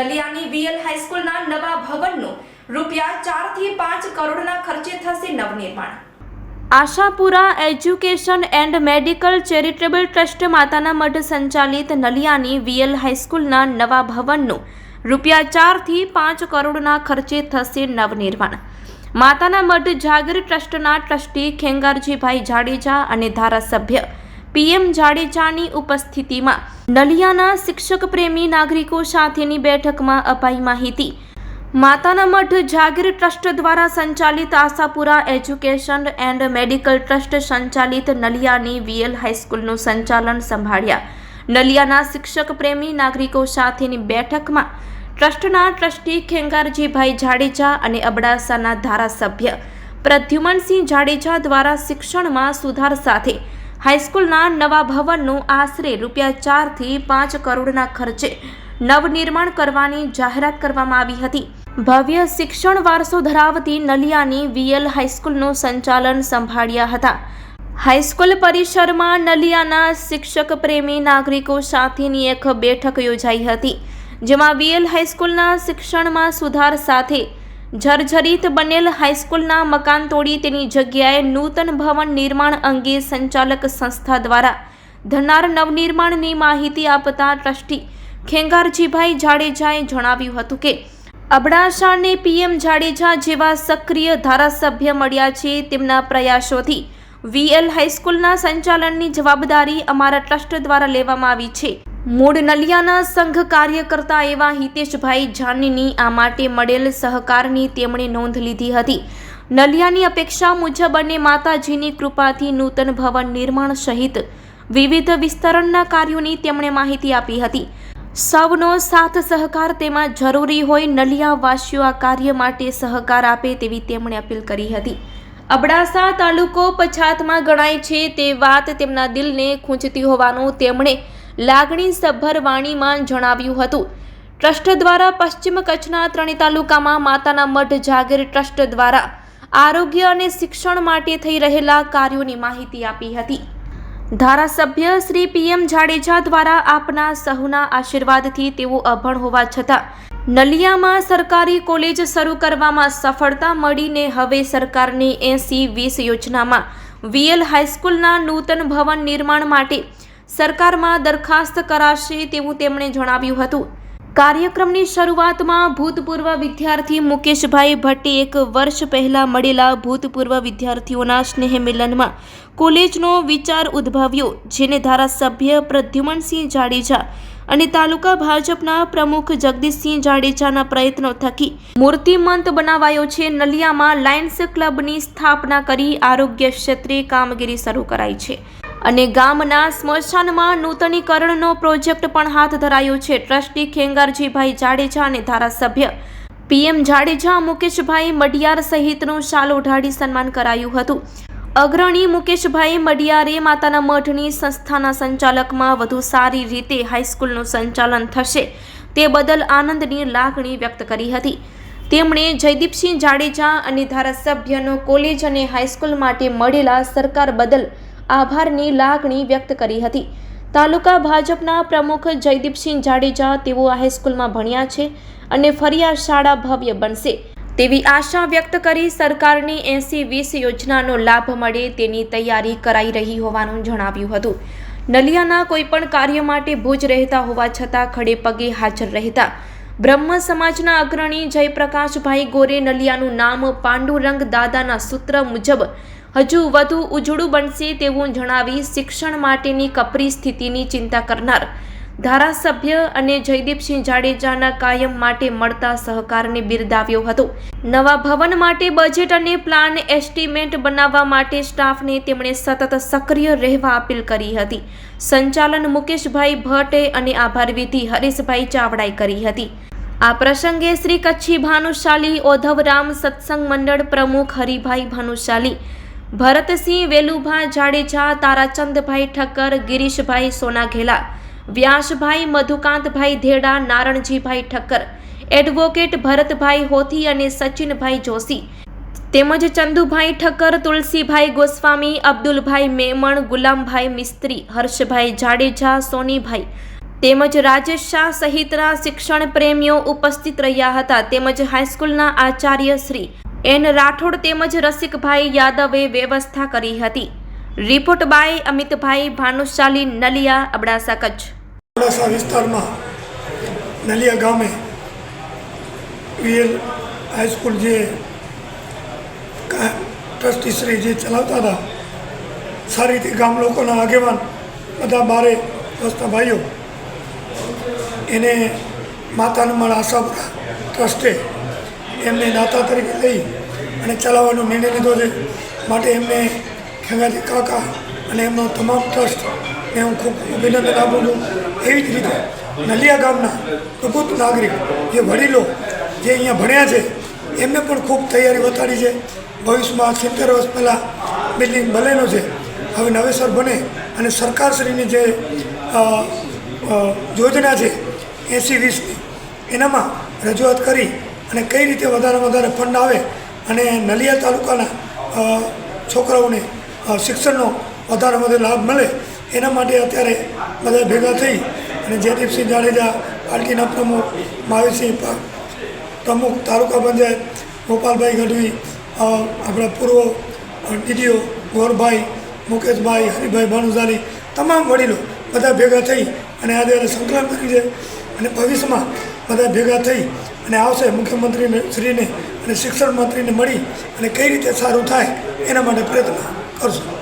નલિયાની VL હાઈસ્કૂલના નવા ભવનનું રૂપિયા ચારથી પાંચ કરોડના ખર્ચે થશે નવનિર્માણ. Ashapura education and medical charitable trust માતાના મઢ સંચાલિત નલિયાની વીએલ હાઈસ્કૂલના નવા ભવનનું રૂપિયા ચારથી પાંચ કરોડના ખર્ચે થશે નવનિર્માણ. માતાના મઢ જાગીર ટ્રસ્ટના ટ્રસ્ટી ખેંગારજીભાઈ જાડેજા અને ધારાસભ્ય પીએમ જાડેજાની ઉપસ્થિતિમાં નલિયાના શિક્ષક પ્રેમી નાગરિકો સાથેની બેઠકમાં અપાઈ માહિતી. માતાના મઠ જાગીર ટ્રસ્ટ દ્વારા સંચાલિત Ashapura education and medical trust સંચાલિત નલિયાની વીએલ હાઈસ્કૂલનું સંચાલન સંભાળ્યા. નલિયાના શિક્ષક પ્રેમી નાગરિકો સાથેની બેઠકમાં ટ્રસ્ટના ટ્રસ્ટી ખેંગારજીભાઈ જાડેજા અને અબડાસાના ધારાસભ્ય પ્રદ્યુમનસિંહ જાડેજા દ્વારા શિક્ષણમાં સુધાર સાથે હાઈસ્કૂલના નવા ભવનનું આશરે રૂપિયા ચારથી પાંચ કરોડના ખર્ચે નવનિર્માણ કરવાની જાહેરાત કરવામાં આવી હતી. ભવ્ય શિક્ષણ વારસો ધરાવતી નલિયાની વીએલ હાઈસ્કૂલનું સંચાલન સંભાળ્યા હતા. હાઈસ્કૂલ પરિસરમાં નલિયાના શિક્ષક પ્રેમી નાગરિકો સાથેની એક બેઠક યોજાઈ હતી, જેમાં વીએલ હાઈસ્કૂલના શિક્ષણમાં સુધાર સાથે જર્જરિત બનેલ હાઈસ્કૂલના મકાન તોડી તેની જગ્યાએ નૂતન ભવન નિર્માણ અંગે સંચાલક સંસ્થા દ્વારા ધનાર નવનિર્માણની માહિતી આપતા ટ્રસ્ટી ખેંગારજીભાઈ જાડેજાએ જણાવ્યું હતું કે, અબડાસાને પીએમ જાડેજા જેવા સક્રિય ધારાસભ્ય મળ્યા છે તેમના પ્રયાસોથી વીએલ હાઈસ્કૂલના સંચાલનની જવાબદારી અમારા ટ્રસ્ટ દ્વારા લેવામાં આવી છે. મૂળ નલિયાના સંઘ કાર્યકર્તા એવા હિતેશભાઈ જાનીની આ માટે મળેલ સહકારની તેમણે નોંધ લીધી હતી. નલિયાની અપેક્ષા મુજબ અને માતાજીની કૃપાથી નૂતન ભવન નિર્માણ સહિત વિવિધ વિસ્તરણના કાર્યોની તેમણે માહિતી આપી હતી. સૌનો સાથ સહકાર તેમાં જરૂરી હોય નલિયાવાસીઓ આ કાર્ય માટે સહકાર આપે તેવી તેમણે અપીલ કરી હતી. અબડાસા તાલુકો પછાતમાં ગણાય છે તે વાત તેમના દિલને ખૂંચતી હોવાનું તેમણે લાગણી સભર વાણીમાં જણાવ્યું હતું. ટ્રસ્ટ દ્વારા પશ્ચિમ કચ્છના ત્રણેય તાલુકામાં માતાના મઢ જાગીર ટ્રસ્ટ દ્વારા આરોગ્ય અને શિક્ષણ માટે થઈ રહેલા કાર્યોની માહિતી આપી હતી. ધારાસભ્ય શ્રી પીએમ જાડેજા દ્વારા આપના સહુના આશીર્વાદથી તેઓ અભણ હોવા છતાં નલિયામાં સરકારી કોલેજ શરૂ કરવામાં સફળતા મળીને હવે સરકારની એસી વીસ યોજનામાં વીએલ હાઈસ્કૂલના નૂતન ભવન નિર્માણ માટે સરકારમાં દરખાસ્ત કરાશે તેવું તેમણે જણાવ્યું હતું. કાર્યક્રમની શરૂઆતમાં ભૂતપૂર્વ વિદ્યાર્થી મુકેશભાઈ ભટ્ટે એક વર્ષ પહેલાં મળેલા ભૂતપૂર્વ વિદ્યાર્થીઓના સ્નેહ મિલનમાં કોલેજનો વિચાર ઉદ્ભવ્યો, જેને ધારાસભ્ય પ્રદ્યુમનસિંહ જાડેજા અને તાલુકા ભાજપના પ્રમુખ જગદીશસિંહ જાડેજાના પ્રયત્નો થકી મૂર્તિમંત બનાવાયો છે. નલિયામાં લાયન્સ ક્લબની સ્થાપના કરી આરોગ્ય ક્ષેત્રે કામગીરી શરૂ કરાઈ છે. અને ગામના સ્મશાનમાં નૂતનીકરણનો પ્રોજેક્ટ પણ હાથ ધરાયો છે. ટ્રસ્ટી ખેંગારજીભાઈ જાડેજા અને ધારાસભ્ય પીએમ જાડેજા મુકેશભાઈ મઢિયાર સહિતનું શાલ ઓઢાડી સન્માન કરાયું હતું. અગ્રણી મુકેશભાઈ મઢિયારે માતાના મઠની સંસ્થાના સંચાલકમાં વધુ સારી રીતે હાઈસ્કૂલનું સંચાલન થશે તે બદલ આનંદની લાગણી વ્યક્ત કરી હતી. તેમણે જયદીપસિંહ જાડેજા અને ધારાસભ્યનો કોલેજ અને હાઈસ્કૂલ માટે મળેલા સરકાર બદલ આભારની લાગણી વ્યક્ત કરી હતી. તાલુકા ભાજપના પ્રમુખ જયદીપસિંહ જાડેજા તેઓ આ હાઈસ્કૂલમાં ભણ્યા છે અને ફરી આ શાળા ભવ્ય બનશે. તેવી આશા વ્યક્ત કરી સરકારની એસી વીસ યોજનાનો લાભ મળે તેની તૈયારી કરાઈ રહી હોવાનું જણાવ્યું હતું. નલિયાના કોઈપણ કાર્ય માટે ભુજ રહેતા હોવા છતાં ખડે પગે હાજર રહેતા બ્રહ્મ સમાજના અગ્રણી જયપ્રકાશભાઈ ગોરે નલિયાનું નામ પાંડુરંગ દાદાના સૂત્ર મુજબ હજુ વધુ ઉજળું બનશે તેવું જણાવી શિક્ષણ માટેની કપરી સ્થિતિની ચિંતા કરનાર ધારાસભ્ય અને જયદીપસિંહ જાડેજાના કાયમ માટે મળતા સહકારને બિરદાવ્યો હતો. નવા ભવન માટે બજેટ અને પ્લાન એસ્ટિમેટ બનાવવા માટે સ્ટાફને તેમણે સતત સક્રિય રહેવા અપીલ કરી હતી. સંચાલન મુકેશભાઈ ભટ્ટે અને આભારવિધિ હરીશભાઈ ચાવડાએ કરી હતી. આ પ્રસંગે શ્રી કચ્છી ભાનુશાલી ઓધવરામ સત્સંગ મંડળ પ્રમુખ હરિભાઈ ભાનુશાલી ભરતસિંહ, વેલુભા, જાડેજા, તારાચંદભાઈ ઠક્કર, ગિરીશભાઈ સોનાઘેલા, વ્યાસભાઈ મધુકાંતભાઈ ધેડા, નારણજીભાઈ ઠક્કર, એડવોકેટ ભરતભાઈ હોથી અને સચિનભાઈ જોશી, તેમજ ચંદુભાઈ ઠક્કર, તુલસીભાઈ ગોસ્વામી, અબ્દુલભાઈ મેમણ, ગુલામભાઈ મિસ્ત્રી, હર્ષભાઈ જાડેજા, સોનીભાઈ તેમજ રાજેશ શાહ સહિતના શિક્ષણ પ્રેમીઓ ઉપસ્થિત રહ્યા હતા. તેમજ હાઈસ્કૂલના આચાર્ય શ્રી એન રાઠોડ તેમજ રસિકભાઈ યાદવે વ્યવસ્થા કરી હતી. Report by Amitbhai Bhanushali Naliya, Abdasa Kutch. Abdasa વિસ્તારમાં નલિયા ગામે વીએલ હાઈસ્કૂલ જે ટ્રસ્ટી ટ્રસ્ટીશ્રી જે ચલાવતા હતા, સારી રીતે ગામ લોકોના આગેવાન બધા બારે વસતા ભાઈઓ, એને માતાનું મળ આશાપુરા ટ્રસ્ટે એમને દાતા તરીકે લઈ અને ચલાવવાનો નિર્ણય લીધો છે. માટે એમને ખેંગાજી કાકા અને એમનો તમામ ટ્રસ્ટ એ હું ખૂબ અભિનંદન આપું છું. એવી જ રીતે નલિયા ગામના પ્રબુદ્ધ નાગરિક, જે વડીલો જે અહીંયા ભણ્યા છે, એમને પણ ખૂબ તૈયારી બતાડી છે. ભવિષ્યમાં સિત્તેર વર્ષ પહેલાં બિલ્ડિંગ બનેલો છે. હવે નવેસર બને અને સરકારશ્રીની જે યોજના છે, એંસી વીસની, એનામાં રજૂઆત કરી અને કઈ રીતે વધારે વધારે ફંડ આવે અને નલિયા તાલુકાના છોકરાઓને શિક્ષણનો વધારે વધારે લાભ મળે, એના માટે અત્યારે બધા ભેગા થઈ અને જયદીપસિંહ જાડેજા પાર્ટીના પ્રમુખ, મહાવીરસિંહ પ્રમુખ, તાલુકા પંચાયત, ગોપાલભાઈ ગઢવી આપણા પૂર્વ ડીડીઓ ગોરભાઈ, મુકેશભાઈ, હરિભાઈ ભાનુશાલી, તમામ વડીલો બધા ભેગા થઈ અને આજે સંકલન કર્યું છે અને ભવિષ્યમાં બધા ભેગા થઈ અને આવશે મુખ્યમંત્રીને, શ્રીને અને શિક્ષણ મંત્રીને મળી અને કઈ રીતે સારું થાય એના માટે પ્રયત્ન કરશું.